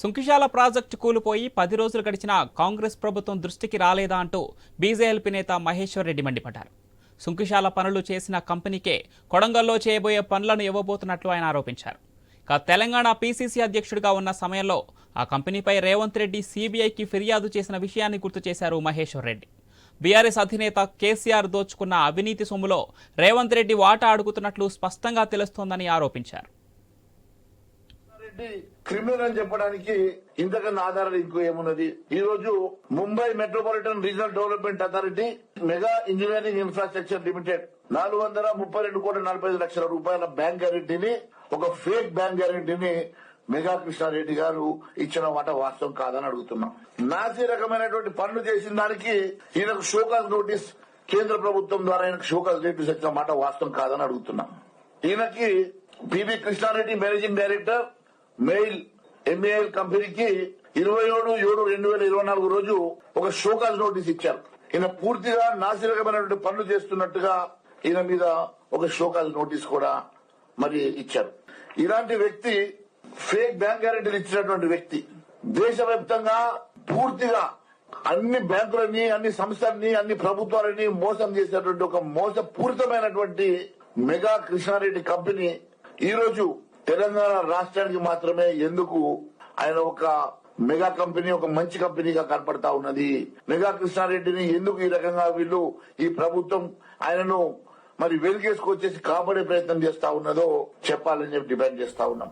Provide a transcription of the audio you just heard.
Sunkishala project కూలిపోయి పది రోజులు గడిచినా కాంగ్రెస్ ప్రభుత్వం దృష్టికి రాలేదా అంటూ బీజేఎల్పీ నేత మహేశ్వర్ రెడ్డి మండిపడ్డారు. సుంకిశాల పనులు చేసిన కంపెనీకే కొడంగల్లో చేయబోయే పనులను ఇవ్వబోతున్నట్లు ఆయన ఆరోపించారు. ఇక తెలంగాణ పీసీసీ అధ్యక్షుడిగా ఉన్న సమయంలో ఆ కంపెనీపై రేవంత్ రెడ్డి సీబీఐకి ఫిర్యాదు చేసిన విషయాన్ని గుర్తు చేశారు మహేశ్వర్ రెడ్డి. బీఆర్ఎస్ అధినేత కేసీఆర్ దోచుకున్న అవినీతి సొమ్ములో రేవంత్ రెడ్డి వాటా అడుగుతున్నట్లు స్పష్టంగా తెలుస్తోందని ఆరోపించారు. రెడ్డి క్రిమినల్ అని చెప్పడానికి ఇంతకన్నా ఆధారాలు ఇంకో ఏమున్నది? ఈ రోజు Mumbai metropolitan regional development authority mega engineering infrastructure limited నాలుగు వందల ముప్పై రెండు కోట్ల నలభై ఐదు లక్షల రూపాయల బ్యాంక్ గ్యారెంటీని ఒక ఫేక్ బ్యాంక్ గ్యారెంటీని మెగా కృష్ణారెడ్డి గారు ఇచ్చిన మాట వాస్తవం కాదని అడుగుతున్నాం. నాసి రకమైనటువంటి పనులు చేసిన దానికి ఈయనకు షోకాజ్ నోటీస్ కేంద్ర ప్రభుత్వం ద్వారా ఆయనకు షోకాజ్ నోటీస్ ఇచ్చిన మాట వాస్తవం కాదని అడుగుతున్నాం. ఈయనకి PV Krishna Reddy managing director MEIL MAL కంపెనీకి ఇరవై ఏడు ఏడు రెండు వేల ఇరవై నాలుగు రోజు ఒక షోకాజ్ నోటీస్ ఇచ్చారు. ఈయన పూర్తిగా నాసిరకమైనటువంటి పనులు చేస్తున్నట్టుగా ఈయన మీద ఒక షోకాజ్ నోటీస్ కూడా మరి ఇచ్చారు. ఇలాంటి వ్యక్తి ఫేక్ బ్యాంక్ గ్యారెంటీలు ఇచ్చినటువంటి వ్యక్తి దేశవ్యాప్తంగా పూర్తిగా అన్ని బ్యాంకులని అన్ని సంస్థలని అన్ని ప్రభుత్వాలని మోసం చేసినటువంటి ఒక మోసపూరితమైనటువంటి మెగా కృష్ణారెడ్డి కంపెనీ ఈ రోజు తెలంగాణ రాష్ట్రానికి మాత్రమే ఎందుకు ఆయన ఒక మెగా కంపెనీ ఒక మంచి కంపెనీగా కనపడతా ఉన్నది? మెగా కృష్ణారెడ్డిని ఎందుకు ఈ రకంగా వీళ్ళు ఈ ప్రభుత్వం ఆయనను మరి వెలిగేసుకొచ్చేసి కాపాడే ప్రయత్నం చేస్తా ఉన్నదో చెప్పాలని చెప్పి డిమాండ్ చేస్తా ఉన్నాం.